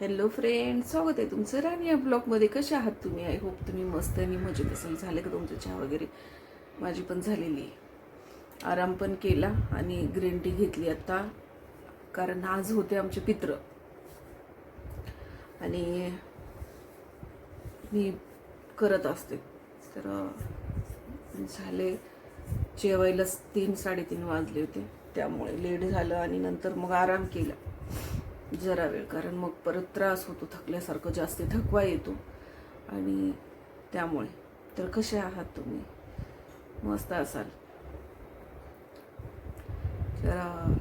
Hello friend स्वागत आहे तुमचं राणी या ब्लॉगमध्ये कसे आहात तुम्ही? आय होप तुम्ही मस्त आणि मजेत असेल. झालं का तुमचं चहा वगैरे? माझी पण झालेली आहे. आराम पण केला आणि ग्रीन टी घेतली आता. कारण आज होते आमचे पित्र. आणि मी करत असते. तर झाले. जेवायलाच तीन साडेतीन वाजले होते. त्यामुळे लेट झालं आणि नंतर मग आराम केला. जरा वेळ कारण मग परत त्रास होतो थकल्यासारखं जास्त थकवा येतो. आणि त्यामुळे. तर कसे आहात तुम्ही? मस्त असाल. जरा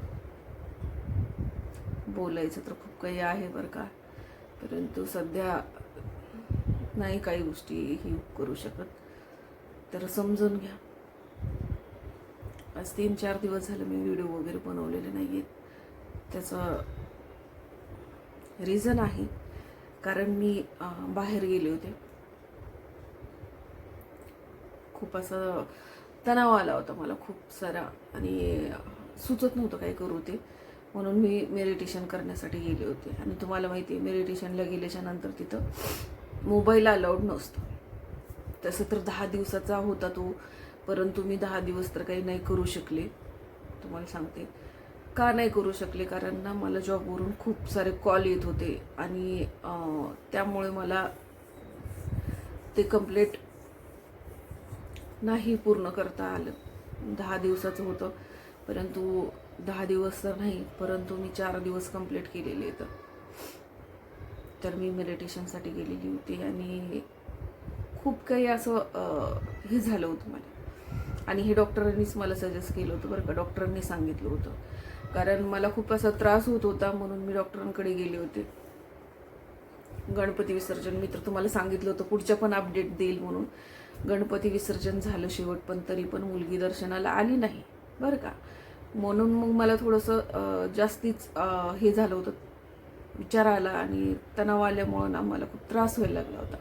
बोलायचं तर खूप काही आहे बरं का. परंतु सध्या नाही काही गोष्टी ही करू शकत. तर समजून घ्या. आज तीन चार दिवस झाले मी व्हिडिओ वगैरे बनवलेले नाही आहेत त्याचं रिझन आहे. कारण मी बाहेर गेले होते. खूप असं तणाव आला होता मला खूप सारा. आणि सुचत नव्हतं काय करू ते. म्हणून मी मेडिटेशन करण्यासाठी गेले होते. आणि तुम्हाला माहिती आहे मेडिटेशनला गेल्याच्यानंतर तिथं मोबाईल अलाउड नसतं. तसं तर दहा दिवसाचा होता तो. परंतु मी दहा दिवस तर काही नाही करू शकले. तुम्हाला सांगते. का नाही करू शकले? कारण ना मला जॉबवरून खूप सारे कॉल येत होते आणि त्यामुळे मला ते कंप्लीट नाही पूर्ण करता आलं. दहा दिवसाचं होतं परंतु दहा दिवस तर नाही परंतु मी चार दिवस कंप्लीट केलेले आहेत. तर मी मेडिटेशनसाठी गेलेली होती आणि खूप काही असं हे झालं होतं मला. आणि हे डॉक्टरांनीच मला सजेस्ट केलं होतं बरं का. डॉक्टरांनी सांगितलं होतं. कारण मला खूप असा त्रास होत होता म्हणून मी डॉक्टरांकडे गेले होते. गणपती विसर्जन मी तर तुम्हाला सांगितलं होतं पुढच्या पण अपडेट देईल म्हणून. गणपती विसर्जन झालं शेवट पण तरी पण मुलगी दर्शनाला आली नाही. बरं का. म्हणून मग मला थोडंसं जास्तीच हे झालं होतं. विचार आला आणि तणाव आल्यामुळं ना मला खूप त्रास व्हायला लागला होता.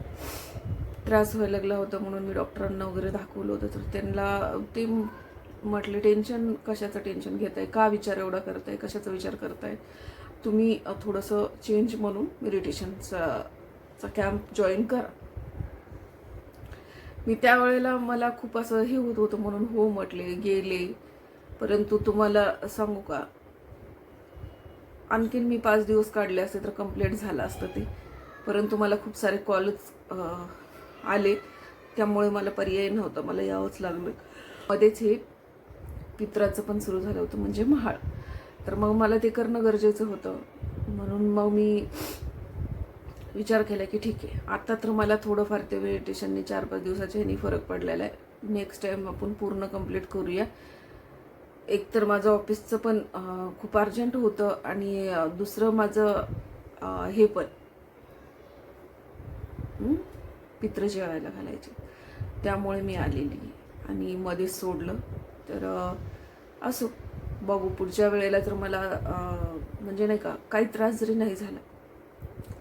त्रास व्हायला लागला होता म्हणून मी डॉक्टरांना वगैरे दाखवलं होतं. तर त्यांना ते म्हटले टेन्शन कशाचं टेन्शन घेताय? का विचार एवढा करताय? कशाचा विचार करताय? तुम्ही थोडंसं चेंज म्हणून मेडिटेशनचा चा कॅम्प जॉईन करा. मी त्यावेळेला मला खूप असं हे होत होतं म्हणून हो म्हटले गेले. परंतु तुम्हाला सांगू का आणखीन मी पाच दिवस काढले असते तर कंप्लीट झालं असतं ते. परंतु मला खूप सारे कॉलच आले त्यामुळे मला पर्याय नव्हता. मला यावंच लागलं. मध्येच हे पित्राचं पण सुरू झालं होतं म्हणजे महाळ. तर मग मला ते करणं गरजेचं होतं. म्हणून मग मी विचार केला की ठीक आहे. आता तर मला थोडंफार ते मेडिटेशनने चार पाच दिवसाच्या ह्यानी फरक पडलेला आहे. नेक्स्ट टाईम आपण पूर्ण कंप्लीट करूया. एक तर माझं ऑफिसचं पण खूप अर्जंट होतं आणि दुसरं माझं हे पण. पित्र जेवायला घालायचे. त्यामुळे मी आलेली आणि मध्येच सोडलं. तर असो. बघू पुढच्या वेळेला तर मला म्हणजे नाही का काही त्रास जरी नाही झाला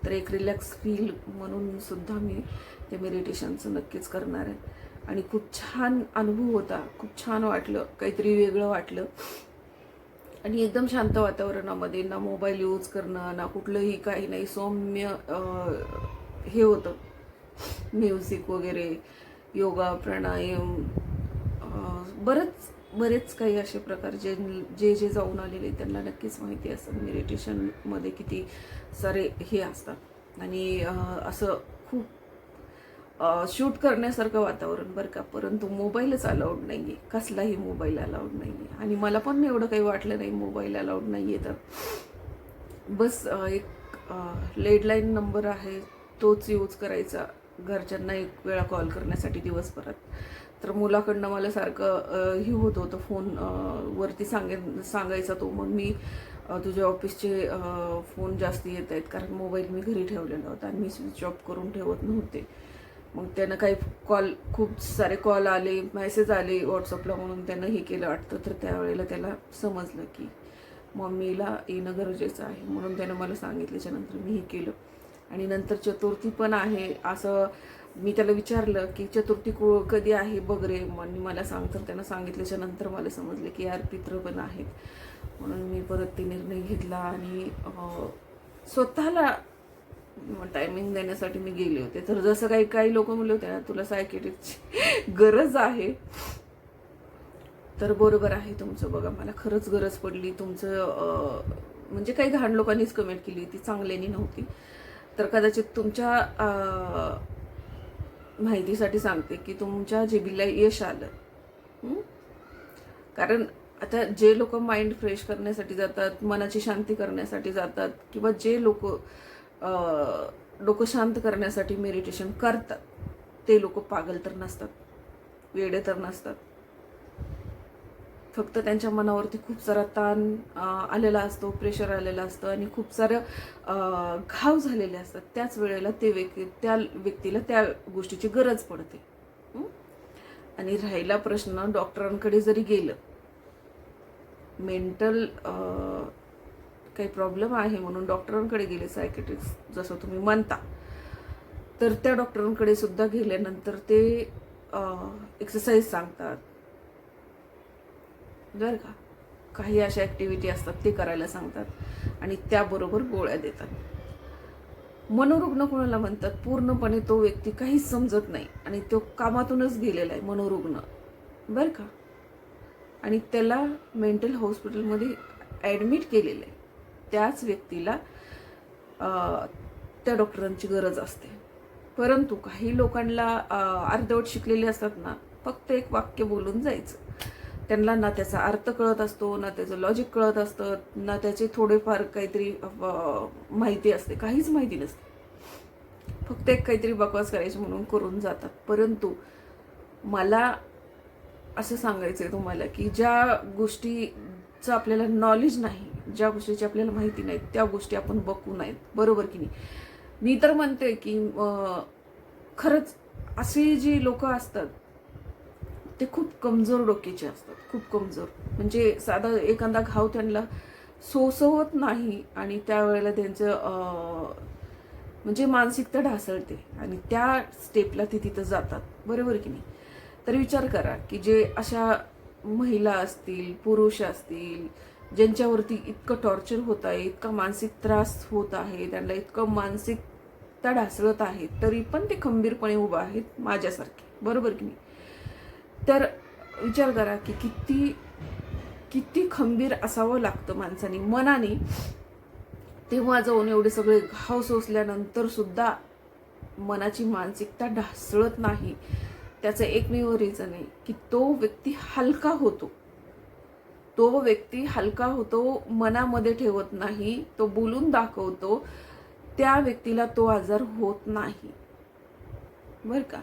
तर एक रिलॅक्स फील म्हणून सुद्धा मी ते मेडिटेशनचं नक्कीच करणार आहे. आणि खूप छान अनुभव होता. खूप छान वाटलं. काहीतरी वेगळं वाटलं. आणि एकदम शांत वातावरणामध्ये ना मोबाईल यूज करणं ना कुठलंही काही नाही. सौम्य हे होतं. म्युझिक वगैरे योगा प्राणायाम बरंच बरेच काही असे प्रकार जे जे जे जाऊन आलेले त्यांना नक्कीच माहिती असतं. म्हणजे मेडिटेशनमध्ये किती सारे हे असतात. आणि असं खूप शूट करण्यासारखं वातावरण बरं का. परंतु मोबाईलच अलाउड नाही आहे कसलाही मोबाईल अलाउड नाही आहे आणि मला पण एवढं काही वाटलं नाही मोबाईल अलाउड नाही आहे तर. बस एक लेडलाईन नंबर आहे. तोच यूज करायचा. घरच्यांना एक वेळा कॉल करण्यासाठी दिवसभरात. तर मुलाकडनं मला सारखं हे होत होतं फोन वरती सांगे सांगायचा तो. मग मी तुझ्या ऑफिसचे फोन जास्त येत आहेत कारण मोबाईल मी घरी ठेवलेला होता आणि मी स्विच ऑफ करून ठेवत नव्हते. मग त्यानं काही कॉल खूप सारे कॉल आले मेसेज आले व्हॉट्सअपला म्हणून त्यानं हे केलं वाटतं. तर त्यावेळेला त्याला समजलं की मम्मीला येणं गरजेचं आहे म्हणून त्यानं मला सांगितल्याच्यानंतर मी हे केलं. आणि नंतर चतुर्थी पण आहे. असं मी त्याला विचारलं की चतुर्थी को कधी आहे बघ रे? आणि मला सांग तर त्यानं सांगितल्याच्या नंतर मला समजलं की यार पित्र पण आहेत. म्हणून मी परत ते निर्णय घेतला आणि स्वतःला टायमिंग देण्यासाठी मी गेले होते. तर जसं काही काही लोक म्हणले होते ना तुला सायकेटिकची गरज आहे. तर बरोबर आहे तुमचं. बघा मला खरंच गरज पडली. तुमचं म्हणजे काही घाण लोकांनीच कमेंट केली ती चांगल्यानी नव्हती. तर कदाचित तुमच्या माहितीसाठी सांगते की तुमच्या जिबीला यश आलं. कारण आता जे लोक माइंड फ्रेश करण्यासाठी जातात मनाची शांती करण्यासाठी जातात किंवा जे लोक डोकं शांत करण्यासाठी मेडिटेशन करतात ते लोक पागल तर नसतात वेडे तर नसतात. फक्त त्यांच्या मनावरती खूप सारा ताण आलेला असतो प्रेशर आलेला असतं आणि खूप सारं घाव झालेले असतात. त्याच वेळेला ते व्यक्ती त्या व्यक्तीला त्या गोष्टीची गरज पडते. आणि राहिला प्रश्न डॉक्टरांकडे जरी गेलं मेंटल काही प्रॉब्लेम आहे म्हणून डॉक्टरांकडे गेले सायकेट्रिस्ट जसं तुम्ही म्हणता तर त्या डॉक्टरांकडे सुद्धा गेल्यानंतर ते एक्सरसाइज सांगतात. बरं का? काही अशा ॲक्टिव्हिटी असतात ते करायला सांगतात आणि त्याबरोबर गोळ्या देतात. मनोरुग्ण कोणाला म्हणतात? पूर्णपणे तो व्यक्ती काहीच समजत नाही आणि तो कामातूनच गेलेला आहे मनोरुग्ण. बरं का? आणि त्याला मेंटल हॉस्पिटलमध्ये ॲडमिट केलेलं आहे. त्याच व्यक्तीला त्या डॉक्टरांची गरज असते. परंतु काही लोकांना अर्धवट शिकलेले असतात ना फक्त एक वाक्य बोलून जायचं. त्यांना ना त्याचा अर्थ कळत असतो ना त्याचं लॉजिक कळत असतं ना त्याचे थोडेफार काहीतरी माहिती असते. काहीच माहिती नसते. फक्त एक काहीतरी बकवास करायची म्हणून करून जातात. परंतु मला असं सांगायचं आहे तुम्हाला की ज्या गोष्टीचं आपल्याला नॉलेज नाही ज्या गोष्टीची आपल्याला माहिती नाही त्या गोष्टी आपण बघू नाहीत बरोबर की नाही? मी तर म्हणते की खरंच अशी जी लोक असतात ते खूप कमजोर डोक्याचे असतात खूप कमजोर. म्हणजे साधा एखादा घाव त्यांना सोसवत नाही आणि त्यावेळेला त्यांचं म्हणजे मानसिकता ढासळते आणि त्या स्टेपला ते तिथं जातात. बरोबर की नाही? तर विचार करा की जे अशा महिला असतील पुरुष असतील ज्यांच्यावरती इतकं टॉर्चर होत आहे इतका मानसिक त्रास होत आहे त्यांना इतकं मानसिकता ढासळत आहे तरी पण ते खंबीरपणे उभं आहेत माझ्यासारखे. बरोबर की नाही? तर विचार करा की किती किती खंबीर असावं लागतं माणसाने मनाने. तेव्हा जाऊन एवढे सगळे घाव सोसल्यानंतर सुद्धा मनाची मानसिकता ढासळत नाही. त्याचं एकमेव रिझन आहे की तो व्यक्ती हलका होतो. तो व्यक्ती हलका होतो मनामध्ये ठेवत नाही तो बोलून दाखवतो. त्या व्यक्तीला तो आजार होत नाही. बर का?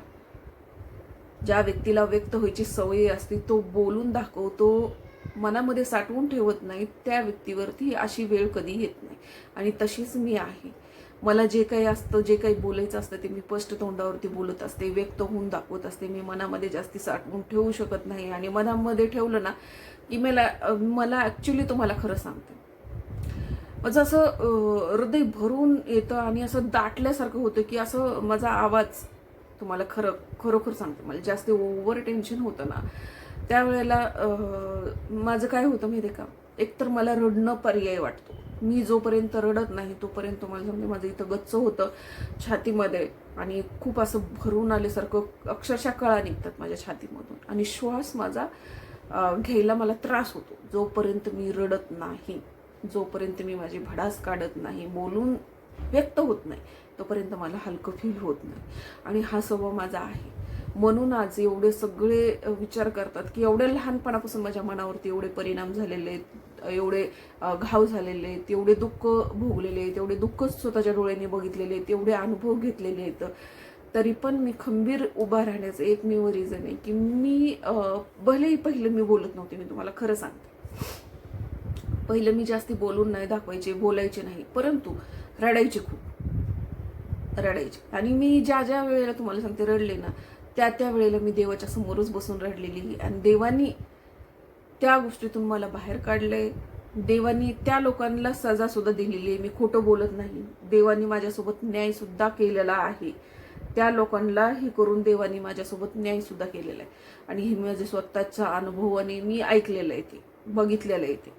ज्या व्यक्तीला व्यक्त व्हायची सवय असते तो बोलून दाखवतो मनामध्ये साठवून ठेवत नाही त्या व्यक्तीवरती अशी वेळ कधी येत नाही. आणि तशीच मी आहे. मला जे काही असतं जे काही बोलायचं असतं ते मी स्पष्ट तोंडावरती बोलत असते व्यक्त होऊन दाखवत असते. मी मनामध्ये जास्ती साठवून ठेवू शकत नाही. आणि मनामध्ये ठेवलं ना की मला मला ॲक्च्युली तुम्हाला खरं सांगते. माझं असं हृदय भरून येतं आणि असं दाटल्यासारखं होतं की असं माझा आवाज तुम्हाला खरं खरोखर सांगते. मला जास्त ओव्हर टेन्शन होतं ना. त्यावेळेला माझं काय होतं माहिती आहे का? एकतर मला रडणं पर्याय वाटतो. मी जोपर्यंत रडत नाही तोपर्यंत तुम्हाला सांगते माझं इथं गच्च होतं छातीमध्ये आणि खूप असं भरून आल्यासारखं अक्षरशः कळा निघतात माझ्या छातीमधून. आणि श्वास माझा घ्यायला मला त्रास होतो. जोपर्यंत मी रडत नाही जोपर्यंत मी माझी भडास काढत नाही बोलून व्यक्त होत नाही. तोपर्यंत मला हलकं फील होत नाही. आणि हा स्वभाव माझा आहे. म्हणून आज एवढे सगळे विचार करतात की एवढ्या लहानपणापासून माझ्या मनावरती एवढे परिणाम झालेले आहेत एवढे घाव झालेले आहेत एवढे दुःख भोगलेले आहेत एवढे दुःख स्वतःच्या डोळ्यांनी बघितलेले आहेत एवढे अनुभव घेतलेले आहेत. तरी पण मी खंबीर उभा राहण्याचं एकमेव रिझन आहे की मी भलेही पहिलं मी बोलत नव्हते मी तुम्हाला खरं सांगते. पहिलं मी जास्ती बोलून नाही दाखवायचे बोलायचे नाही. परंतु रडायची खूप. रडायची. आणि मी ज्या ज्या वेळेला तुम्हाला सांगते रडले ना त्या त्या वेळेला मी देवाच्या समोरच बसून रडलेली. आणि देवानी त्या गोष्टीतून मला बाहेर काढलंय. देवानी त्या लोकांना सजा सुद्धा दिलेली आहे. मी खोटं बोलत नाही. देवानी माझ्यासोबत न्याय सुद्धा केलेला आहे. त्या लोकांना हे करून देवानी माझ्यासोबत न्याय सुद्धा केलेला आहे. आणि हे माझे स्वतःच्या अनुभवाने मी ऐकलेलं आहे ते बघितलेलं आहे ते.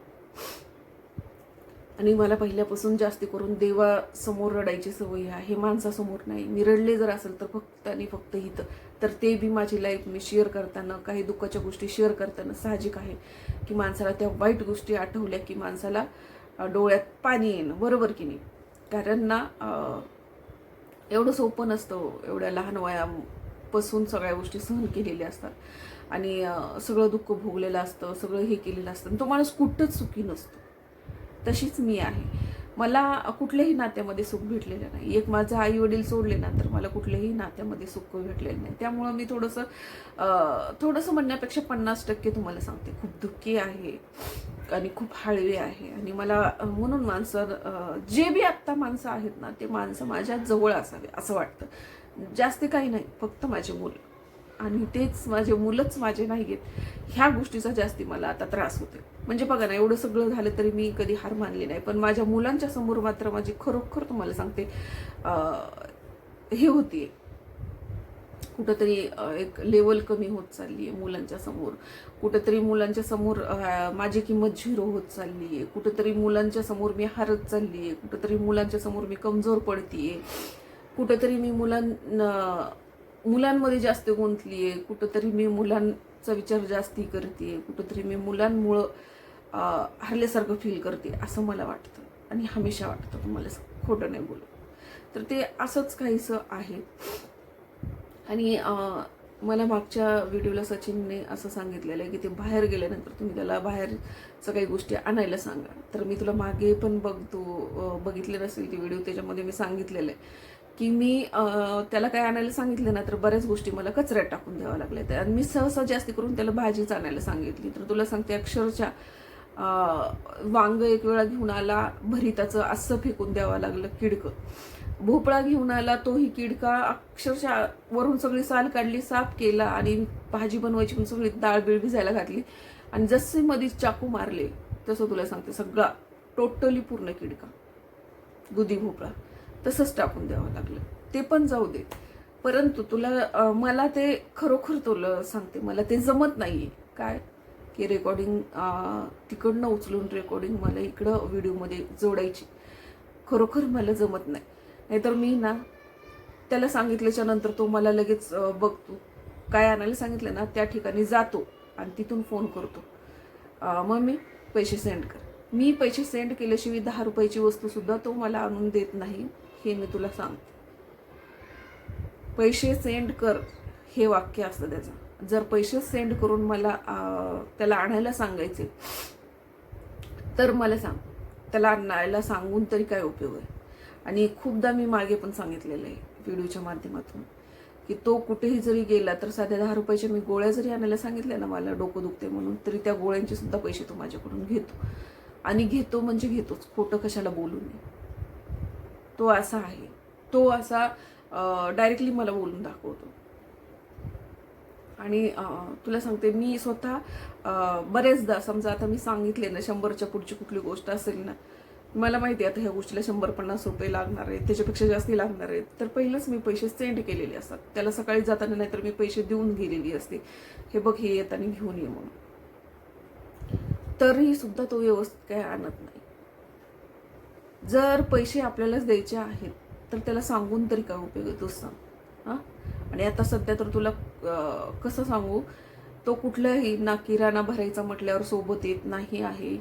आणि मला पहिल्यापासून जास्ती करून देवासमोर रडायची सवय आहे. हे माणसासमोर नाही. मी रडले जर असेल तर फक्त आणि फक्त हिथं तर ते बी माझी लाईफ मी शेअर करताना काही दुःखाच्या गोष्टी शेअर करताना साहजिक आहे. की माणसाला त्या वाईट गोष्टी आठवल्या की माणसाला डोळ्यात पाणी येणं. बरोबर की नाही? कारण ना एवढं सोपं नसतं. एवढ्या लहान वयापासून सगळ्या गोष्टी सहन केलेल्या असतात. आणि सगळं दुःख भोगलेलं असतं. सगळं हे केलेलं असतं. आणि तो माणूस कुठंच सुखी नसतो. तशीच मी आहे. मला कुठल्याही नात्यामध्ये सुख भेटलेलं नाही. एक माझं आई वडील सोडले ना तर मला कुठल्याही नात्यामध्ये सुख भेटलेलं नाही. त्यामुळं मी थोडंसं थोडंसं म्हणण्यापेक्षा पन्नास टक्के तुम्हाला सांगते. खूप दुःखी आहे आणि खूप हळवी आहे. आणि मला म्हणून माणसं जे बी आत्ता माणसं आहेत ना ते माणसं माझ्या जवळ असावे असं वाटतं. जास्त काही नाही. फक्त माझे मुलं. आणि तेच माझे मुलंच माझे नाही आहेत ह्या गोष्टीचा जास्ती मला आता त्रास होते म्हणजे बघा ना एवढं सगळं झालं तरी मी कधी हार मानली नाही. पण माझ्या मुलांच्या समोर मात्र माझी खरोखर तुम्हाला सांगते हे होती कुठंतरी एक लेवल कमी होत चालली आहे मुलांच्या समोर. कुठंतरी मुलांच्या समोर माझी किंमत झिरो होत चालली आहे कुठंतरी मुलांच्या समोर मी हारत चालली आहे कुठंतरी मुलांच्या समोर मी कमजोर पडतीये. कुठंतरी मी मुलां मुलांमध्ये जास्त गुंतली आहे. कुठंतरी मी मुलांचा विचार जास्ती करते. कुठंतरी मी मुलांमुळं हरल्यासारखं फील करते असं मला वाटतं. आणि हमेशा वाटतं तुम्हाला खोटं नाही बोलू. तर ते असंच काहीसं आहे. आणि मला मागच्या व्हिडिओला सचिनने असं सांगितलेलं आहे की ते बाहेर गेल्यानंतर तुम्ही त्याला बाहेरचं काही गोष्टी आणायला सांगा. तर मी तुला मागे पण बघतो बघितले नसेल ती व्हिडिओ त्याच्यामध्ये मी सांगितलेलं आहे. की मी त्याला काय आणायला सांगितलं ना तर बऱ्याच गोष्टी मला कचऱ्यात टाकून द्याव्या लागल्या आणि मी सहसा जास्ती करून त्याला भाजीच आणायला सांगितली. तर तुला सांगते अक्षरशः वांग एक वेळा घेऊन आला भरिताचं असं फेकून द्यावं लागलं किडकं. भोपळा घेऊन आला तोही किडका अक्षरशः वरून सगळी साल काढली साफ केला आणि भाजी बनवायची पण सगळी डाळ बिळ भिजायला घातली. आणि जसे मध्ये चाकू मारले तसं तुला सांगते सगळा टोटली पूर्ण किडका. दुधी भोपळा. तसंच टाकून द्यावं लागलं. ते पण जाऊ दे. परंतु तुला मला ते खरोखर तुला सांगते मला ते जमत नाही काय? की रेकॉर्डिंग तिकडनं उचलून रेकॉर्डिंग मला इकडं व्हिडिओमध्ये जोडायची. खरोखर मला जमत नाही. नाहीतर मी ना त्याला सांगितल्याच्या नंतर तो मला लगेच बघतो. काय आणायला सांगितलं ना त्या ठिकाणी जातो आणि तिथून फोन करतो. मग मी पैसे सेंड कर. मी पैसे सेंड केल्याशिवाय दहा रुपयाची वस्तूसुद्धा तो मला आणून देत नाही. हे मी तुला सांगते. पैसे सेंड कर हे वाक्य असतं त्याचं. जर पैसे सेंड करून मला त्याला आणायला सांगायचे तर मला सांग. त्याला आणायला सांगून तरी काय उपयोग आहे? आणि खूपदा मी मागे पण सांगितलेलं आहे व्हिडिओच्या माध्यमातून की तो कुठेही जरी गेला तर साध्या दहा रुपयाच्या मी गोळ्या जरी आणायला सांगितल्या ना मला डोकं दुखते म्हणून तरी त्या गोळ्यांचे सुद्धा पैसे तो माझ्याकडून घेतो. आणि घेतो म्हणजे घेतोच. खोटं कशाला बोलू नये तो असा आहे. तो असा डायरेक्टली मला बोलून दाखवतो. आणि तुला सांगते मी स्वतः बरेचदा समजा आता मी सांगितले ना शंभरच्या पुढची कुठली गोष्ट असेल ना मला माहिती आहे आता ह्या गोष्टीला शंभर पन्नास रुपये लागणार आहेत त्याच्यापेक्षा जास्ती लागणार आहेत. तर पहिलंच मी पैसे सेंड केलेले असतात. त्याला सकाळी जाताना नाहीतर मी पैसे देऊन गेलेली असते. हे बघ हे येताना घेऊन ये म्हणून. तरीही सुद्धा तो व्यवस्थित काय आणत नाही. जर पैसे आपल्यालाच द्यायचे आहेत तर त्याला सांगून तरी काय उपयोग आहे तूच सांग हां? आणि आता सध्या तर तुला कसं सांगू? तो कुठलाही ना किराणा भरायचा म्हटल्यावर सोबत येत नाही आहे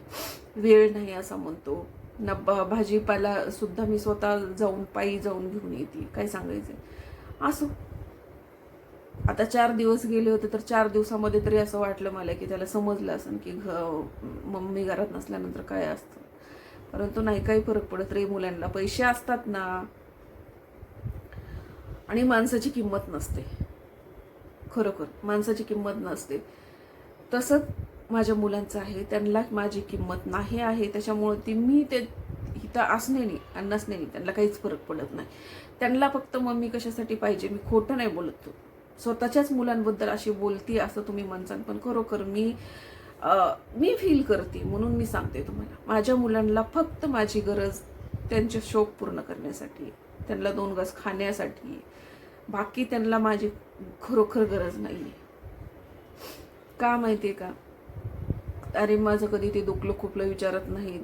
वेळ नाही असा म्हणतो. ना ब- भाजीपाला सुद्धा मी स्वतः जाऊन पायी जाऊन घेऊन येते काय सांगायचं असो. आता चार दिवस गेले होते तर चार दिवसामध्ये तरी असं वाटलं मला की त्याला समजलं असेल की घ मम्मी घरात नसल्यानंतर काय असतं. परंतु नाही काही फरक पडत रे मुलांना. पैसे असतात ना. आणि माणसाची किंमत नसते. खरोखर माणसाची किंमत नसते. तसंच माझ्या मुलांचं आहे त्यांना माझी किंमत नाही आहे त्याच्यामुळं ती मी ते इथं असण्याने आणि नसण्याने त्यांना काहीच फरक पडत नाही. त्यांना फक्त मम्मी कशासाठी पाहिजे मी खोटं नाही बोलत. स्वतःच्याच मुलांबद्दल अशी बोलती असं तुम्ही म्हणसान पण खरोखर मी मी फील करते म्हणून मी सांगते तुम्हाला. माझ्या मुलांना फक्त माझी गरज त्यांचे शौक पूर्ण करण्यासाठी त्यांना दोन घास खाण्यासाठी. बाकी त्यांना माझी खरोखर गरज नाही आहे का माहिती आहे का? अरे माझं कधी ते दुखलं खुपलं विचारत नाहीत.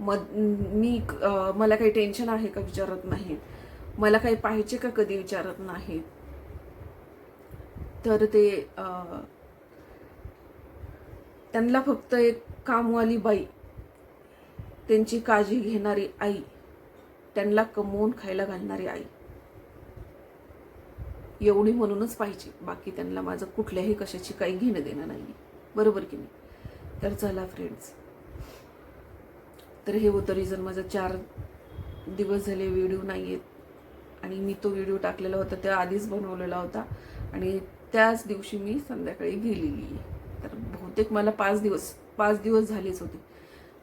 मग मी मला काही टेन्शन आहे का विचारत नाहीत? मला काही पाहिजे का कधी विचारत नाहीत? तर ते आ, त्यांना फक्त एक कामवाली बाई त्यांची काळजी घेणारी आई त्यांना कमवून खायला घालणारी आई. एवढी म्हणूनच पाहिजे बाकी त्यांना माझं कुठल्याही कशाची काही घेणं देणं नाही बरोबर की नाही? तर चला फ्रेंड्स तर हे होतं रिझन माझं चार दिवस झाले व्हिडिओ नाही आहेत आणि मी तो व्हिडिओ टाकलेला होता त्या आधीच बनवलेला होता आणि त्याच दिवशी मी संध्याकाळी गेलेली आहे. तर बहुतेक मला पाच दिवस पाच दिवस झालेच होते.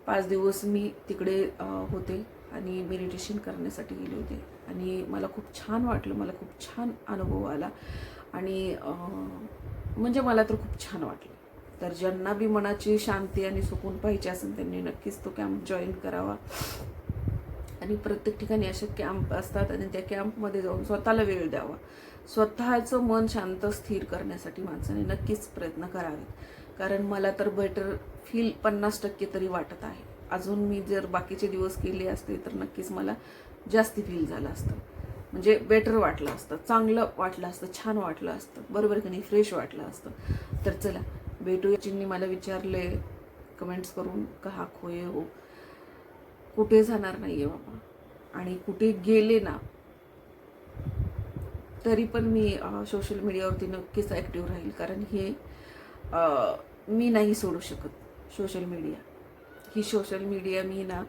पाच दिवस मी तिकडे होते आणि मेडिटेशन करण्यासाठी गेले होते. आणि मला खूप छान वाटलं मला खूप छान अनुभव आला आणि म्हणजे मला तर खूप छान वाटलं. तर ज्यांना बी मनाची शांती आणि सुकून पाहिजे असेल त्यांनी नक्कीच तो कॅम्प जॉईन करावा. आणि प्रत्येक ठिकाणी असे कॅम्प असतात आणि त्या कॅम्पमध्ये जाऊन स्वतःला वेळ द्यावा. स्वतःचं मन शांत स्थिर करण्यासाठी माणसाने नक्कीच प्रयत्न करावेत. कारण मला तर बेटर फील पन्नास टक्के तरी वाटत आहे. अजून मी जर बाकीचे दिवस केले असते तर नक्कीच मला जास्ती फील झालं असतं. म्हणजे बेटर वाटलं असतं. चांगलं वाटलं असतं. छान वाटलं असतं. बरोबर की नाही? फ्रेश वाटलं असतं. तर चला भेटू चिन्नी मला विचारले कमेंट्स करून का हा खोये हो? कुठे जाणार नाही आहे बाबा? आणि कुठे गेले ना? तरी पण मी सोशल मीडियावरती नक्कीच ॲक्टिव्ह राहील. कारण हे मी नाही सोडू शकत सोशल मीडिया ही सोशल मीडिया मी ना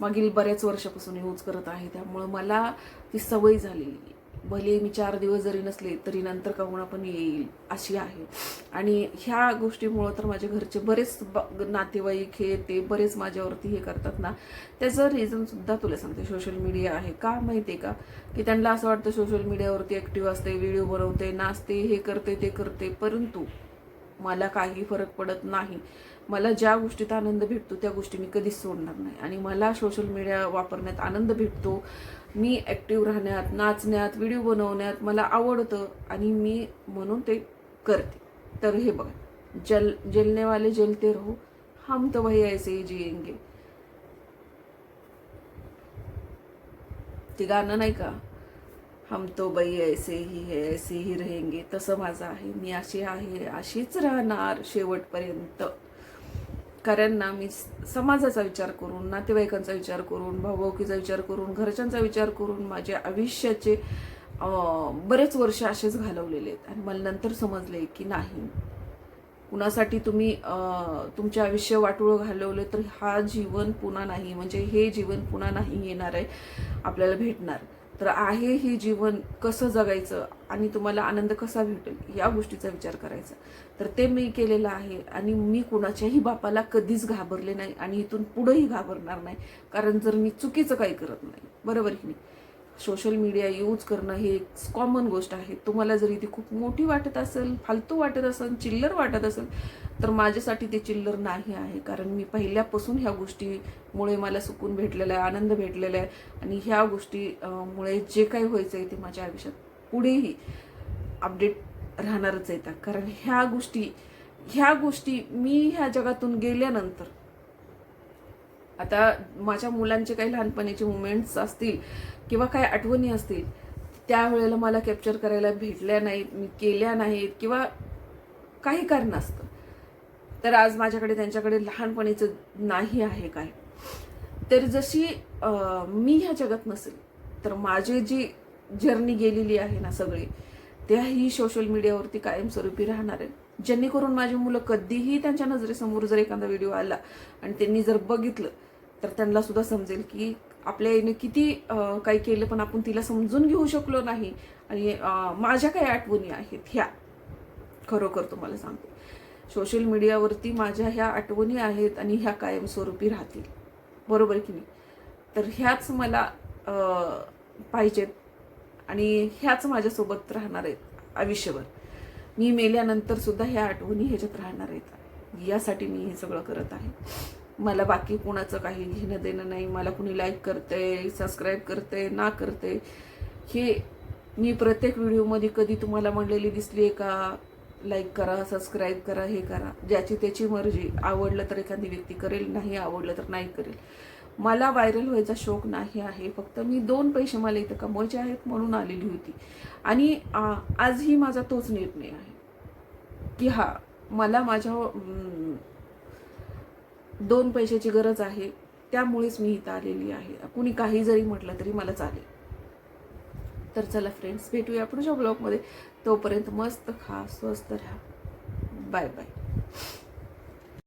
मागील बऱ्याच वर्षापासून यूज करत आहे. त्यामुळं मला ती सवय झालेली भले मी चार दिवस जरी नसले तरी नंतर का पण येईल अशी आहे. आणि ह्या गोष्टीमुळं तर माझ्या घरचे बरेच ब- नातेवाईक हे ते बरेच माझ्यावरती हे करतात ना. त्याचं रिझनसुद्धा तुला सांगते. सोशल मीडिया आहे का? माहिती आहे का? की त्यांना असं वाटतं सोशल मीडियावरती ॲक्टिव्ह असते व्हिडिओ बनवते नाचते हे करते ते करते परंतु मला काही फरक पडत नाही. मला ज्या गोष्टीत आनंद भेटतो त्या गोष्टी मी कधीच सोडणार नाही. आणि मला सोशल मीडिया वापरण्यात आनंद भेटतो. मी ॲक्टिव्ह राहण्यात नाचण्यात व्हिडिओ बनवण्यात मला आवडतं आणि मी म्हणून ते करते. तर हे बघा जल जलनेवाले जलते रहो हम तो वही ऐसे ही ते गाणं नाही का? हम तो बाई ऐसे ही है ऐसे ही रहेंगे तसं माझं आहे मी अशी आहे अशीच राहणार शेवटपर्यंत. कारण ना मी समाजाचा विचार करून नातेवाईकांचा विचार करून भाऊभाऊकीचा विचार करून घरच्यांचा विचार करून माझ्या आयुष्याचे बरेच वर्ष असेच घालवलेले आहेत. आणि मला नंतर समजले की नाही. कुणासाठी तुम्ही तुमचे आयुष्य वाटोळं घालवलं तर हा जीवन पुन्हा नाही म्हणजे हे जीवन पुन्हा नाही येणार आहे आपल्याला भेटणार. तर आहे हे जीवन कसं जगायचं आणि तुम्हाला आनंद कसा भेटेल या गोष्टीचा विचार करायचा. तर ते मी केलेलं आहे आणि मी कुणाच्याही बापाला कधीच घाबरले नाही आणि इथून पुढंही घाबरणार नाही. कारण जर मी चुकीचं काही करत नाही. बरोबर की नाही? सोशल मीडिया यूज करणं हे एक कॉमन गोष्ट आहे. तुम्हाला जरी ती खूप मोठी वाटत असेल फालतू वाटत असेल चिल्लर वाटत असेल तर माझ्यासाठी ते चिल्लर नाही आहे. कारण मी पहिल्यापासून ह्या गोष्टीमुळे मला सुकून भेटलेलं आहे आनंद भेटलेला आहे. आणि ह्या गोष्टीमुळे जे काही व्हायचं आहे ते माझ्या आयुष्यात पुढेही अपडेट राहणारच येतात कारण ह्या गोष्टी ह्या गोष्टी मी ह्या जगातून गेल्यानंतर आता माझ्या मुलांचे काही लहानपणीचे मुमेंट्स असतील किंवा काही आठवणी असतील त्यावेळेला मला कॅप्चर करायला भेटल्या नाहीत मी केल्या नाहीत किंवा काही कारण असतं. तर आज माझ्याकडे त्यांच्याकडे लहानपणीचं नाही आहे काय. तर जशी मी ह्या जगात नसेल तर माझी जी जर्नी गेलेली आहे ना सगळी त्याही सोशल मीडियावरती कायमस्वरूपी राहणार आहे. जेणेकरून माझी मुलं कधीही त्यांच्या नजरेसमोर जर एखादा व्हिडिओ आला आणि त्यांनी जर बघितलं तर त्यांना सुद्धा समजेल की आपल्या आईने किती काही केलं पण आपण तिला समजून घेऊ शकलो नाही. आणि माझ्या काही आठवणी आहेत ह्या. खरोखर तुम्हाला सांगते. सोशल मीडियावरती माझ्या ह्या आठवणी आहेत आणि ह्या कायमस्वरूपी राहतील. बरोबर की नाही? तर ह्याच मला पाहिजेत आणि ह्याच माझ्यासोबत राहणार आहेत आयुष्यभर. मी मेल्यानंतर सुद्धा ह्या आठवणी ह्याच्यात राहणार आहेत. यासाठी मी हे सगळं करत आहे. मला बाकी कोणाचं काही घेणं देणं नाही. मला कुणी लाईक करते सबस्क्राईब करते ना करते हे मी प्रत्येक व्हिडिओमध्ये कधी तुम्हाला म्हणलेली दिसली आहे का? लाईक करा सबस्क्राईब करा हे करा. ज्याची त्याची मर्जी. आवडलं तर एखादी व्यक्ती करेल नाही आवडलं तर नाही करेल. मला व्हायरल व्हायचा शौक नाही आहे. फक्त मी दोन पैसे मला इथं कमवायचे आहेत म्हणून आलेली होती. आणि आ, आजही माझा तोच निर्णय आहे. की हा मला माझ्या दोन पैशाची गरज आहे. त्यामुळेच मी इथं आलेली आहे. कुणी काही जरी म्हटलं तरी मला चालेल. तर चला फ्रेंड्स भेटूया पुढच्या ब्लॉगमध्ये तोपर्यंत मस्त खा स्वस्त राहा. Bye bye